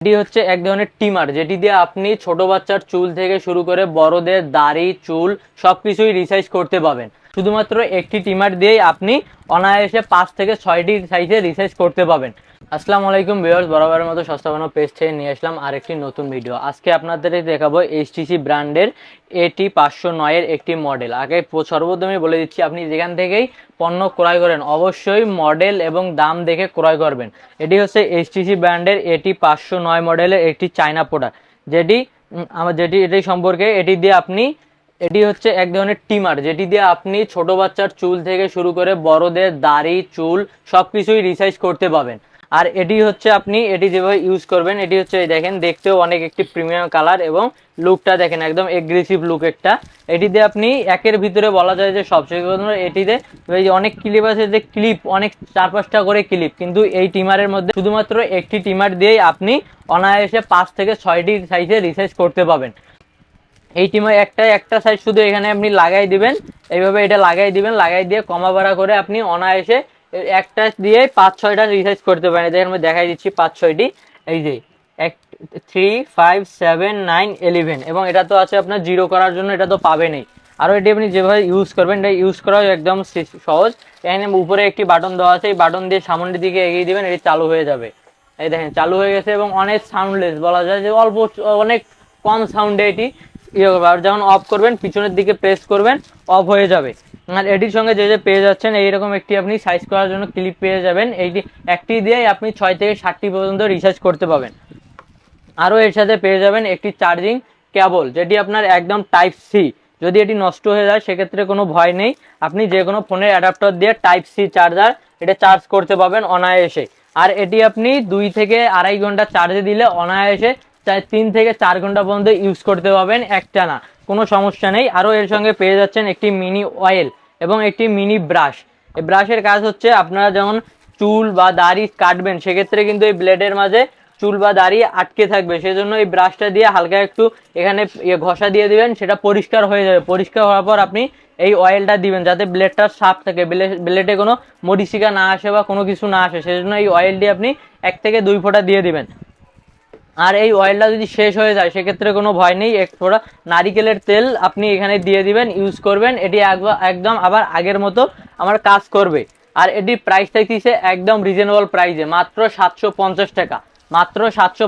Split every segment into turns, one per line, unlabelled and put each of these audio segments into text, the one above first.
এটি হচ্ছে এক ধরনের টিমার, যেটি দিয়ে আপনি ছোট বাচ্চার চুল থেকে শুরু করে বড়দের দাড়ি, চুল সবকিছুই রিসাইজ করতে পাবেন শুধুমাত্র একটি টিমার দিয়েই আপনি অনায়াসে পাঁচ থেকে ছয়টি সাইজে রিসাইজ করতে পাবেন আসসালামু আলাইকুম ভিউয়ার্স, বরাবরের মতো সস্তাবানো পেজ থেকে নিয়ে আসলাম আরেকটি নতুন ভিডিও আজকে আপনাদের দেখাবো এইচটিসি ব্র্যান্ডের এটি পাঁচশো নয়ের একটি মডেল আগে সর্বপ্রথমে বলে দিচ্ছি, আপনি যেখান থেকেই পণ্য ক্রয় করেন, অবশ্যই মডেল এবং দাম দেখে ক্রয় করবেন। এটি হচ্ছে এইচটিসি ব্র্যান্ডের এটি পাঁচশো নয় মডেলের একটি চায়না প্রোডাক্ট যেটি আমার যেটি, এটি সম্পর্কে এটি দিয়ে আপনি, এটি হচ্ছে এক ধরনের টিমার। যেটি দিয়ে আপনি ছোট বাচ্চার চুল থেকে শুরু করে বড়দের দাড়ি, চুল সব কিছুই রিসাইজ করতে পাবেন আর এটি হচ্ছে আপনি, এটি যেভাবে ইউজ করবেন, এটি হচ্ছে দেখেন, দেখতেও অনেক একটি প্রিমিয়াম কালার এবং লুকটা দেখেন, একদম এগ্রেসিভ লুক একটা এটিতে আপনি একের ভিতরে বলা যায় যে সবচেয়ে প্রথম এটিতে অনেক ক্লিপ আছে, যে ক্লিপ অনেক চার পাঁচটা করে ক্লিপ কিন্তু এই টিমারের মধ্যে শুধুমাত্র একটি টিমার দিয়েই আপনি অনায়াসে পাঁচ থেকে ছয়টি সাইজে রিসাইজ করতে পাবেন এই টিমার একটা একটা সাইজ শুধু এখানে আপনি লাগাই দিবেন, এইভাবে এটা লাগাই দিবেন, লাগাই দিয়ে কমা বাড়া করে আপনি অনায়াসে একটা দিয়ে পাঁচ ছয়টা রিসাইজ করতে পারেন। এদের আমি দেখাই দিচ্ছি পাঁচ ছয়টি। এই যে, এক three five seven nine eleven এবং এটা তো আছে আপনার জিরো করার জন্য, এটা তো পাবেনই। আরও এটি আপনি যেভাবে ইউজ করবেন, এটা ইউজ করাও একদম সহজ। এখানে উপরে একটি বাটন দেওয়া আছে, এই বাটন দিয়ে সামনের দিকে এগিয়ে দিবেন, এটি চালু হয়ে যাবে। এই দেখেন, চালু হয়ে গেছে এবং অনেক সাউন্ডলেস বলা যায় যে অল্প, অনেক কম সাউন্ডে এটি ইয়ে করবে। আর অফ করবেন, পিছনের দিকে প্রেস করবেন অফ হয়ে যাবে। আর এটির সঙ্গে যে যে পেয়ে যাচ্ছেন, এইরকম একটি আপনি সাইজ করার জন্য ক্লিপ পেয়ে যাবেন। এইটি একটি দিয়েই আপনি ছয় থেকে ষাটটি পর্যন্ত রিচার্জ করতে পাবেন আরও এর সাথে পেয়ে যাবেন একটি চার্জিং কেবল যেটি আপনার একদম টাইপ সি যদি এটি নষ্ট হয়ে যায়, সেক্ষেত্রে কোনো ভয় নেই। আপনি যে কোনো ফোনের অ্যাডাপ্টার দিয়ে টাইপ সি চার্জার এটা চার্জ করতে পাবেন অনায়াসে। আর এটি আপনি দুই থেকে আড়াই ঘণ্টা চার্জে দিলে অনায়াসে চার তিন থেকে চার ঘণ্টা পর্যন্ত ইউজ করতে পারবেন একটানা। কোনো সমস্যা নেই। আরও এর সঙ্গে পেয়ে যাচ্ছেন একটি মিনি অয়েল এবং একটি মিনি ব্রাশ এই ব্রাশের কাজ হচ্ছে আপনারা যখন চুল বা দাড়ি কাটবেন, সেক্ষেত্রে কিন্তু এই ব্লেডের মাঝে চুল বা দাড়ি আটকে থাকবে। সেজন্য এই ব্রাশটা দিয়ে হালকা একটু এখানে ইয়ে ঘষা দিয়ে দিবেন, সেটা পরিষ্কার হয়ে যাবে। পরিষ্কার হওয়ার পর আপনি এই অয়েলটা দিবেন যাতে ব্লেডটা সাফ থাকে। ব্লেডে কোনো মরিচিকা না আসে বা কোনো কিছু না আসে। সেজন্য এই অয়েলটি আপনি এক থেকে দুই ফোঁটা দিয়ে দিবেন। আর এই অয়েলটা যদি শেষ হয়ে যায়, সেক্ষেত্রে কোনো ভয় নেই। এক ফোঁটা নারিকেলের তেল আপনি এখানে দিয়ে দিবেন ইউজ করবেন। এটি একদম আবার আগের মতো আমার কাজ করবে। আর এটির প্রাইস থাকতেছে একদম রিজনেবল প্রাইসে মাত্র সাতশো পঞ্চাশ টাকা। মাত্র সাতশো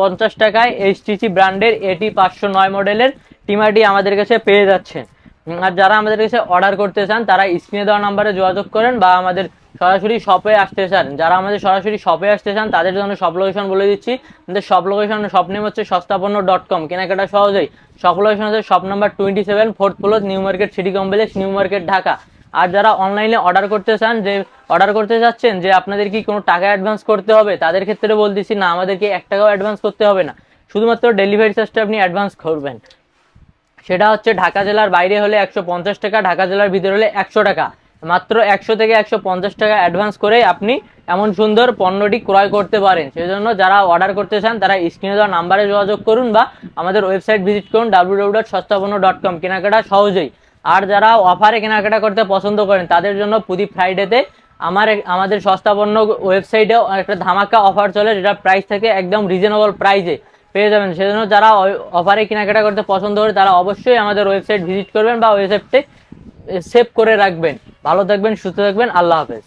পঞ্চাশ টাকায় এইচটিসি ব্র্যান্ডের এটি পাঁচশো নয় মডেলের টিমারটি আমাদের কাছে পেয়ে যাচ্ছেন। আর যারা আমাদের কাছে অর্ডার করতে চান, তারা স্ক্রিনে দেওয়া নাম্বারে যোগাযোগ করেন বা আমাদের সরাসরি শপে আসতে চান। যারা আমাদের সরাসরি শপে আসতে চান, তাদের জন্য সব লোকেশন বলে দিচ্ছি। আমাদের সব লোকেশন শপ নেম হচ্ছে সস্তাপন্ন ডট কম কেনাকাটা সহজেই। সব লোকেশন হচ্ছে shop number twenty seven fourth floor new market city complex new market Dhaka. আর যারা অনলাইনে অর্ডার করতে চান, যে অর্ডার করতে চাচ্ছেন, যে আপনাদের কি কোনো টাকা অ্যাডভান্স করতে হবে, তাদের ক্ষেত্রে বলতেছি, না, আমাদেরকে এক টাকাও অ্যাডভান্স করতে হবে না। শুধুমাত্র ডেলিভারি চার্জটা আপনি অ্যাডভান্স করবেন। সেটা হচ্ছে ঢাকা জেলার বাইরে হলে একশো পঞ্চাশ টাকা, ঢাকা জেলার ভিতরে হলে একশো টাকা। মাত্র একশো থেকে একশো পঞ্চাশ টাকা অ্যাডভান্স করে আপনি এমন সুন্দর পণ্যটি ক্রয় করতে পারেন। সেই জন্য যারা অর্ডার করতে চান, তারা স্ক্রিনে দেওয়া নাম্বারে যোগাযোগ করুন বা আমাদের ওয়েবসাইট ভিজিট করুন W W dot Sastapanna dot com কেনাকাটা সহজেই। আর যারা অফারে কেনাকাটা করতে পছন্দ করেন, তাদের জন্য প্রতি ফ্রাইডেতে আমার আমাদের সস্তাপন্ন ওয়েবসাইটেও একটা ধামাকা অফার চলে, যেটা প্রাইস থাকে একদম রিজনেবল প্রাইসে পেয়ে যাবেন। সেজন্য যারা অফারে কেনাকাটা করতে পছন্দ করে, তারা অবশ্যই আমাদের ওয়েবসাইট ভিজিট করবেন বা ওয়েবসাইটটি সেভ করে রাখবেন। ভালো থাকবেন, সুস্থ থাকবেন, আল্লাহ হাফেজ।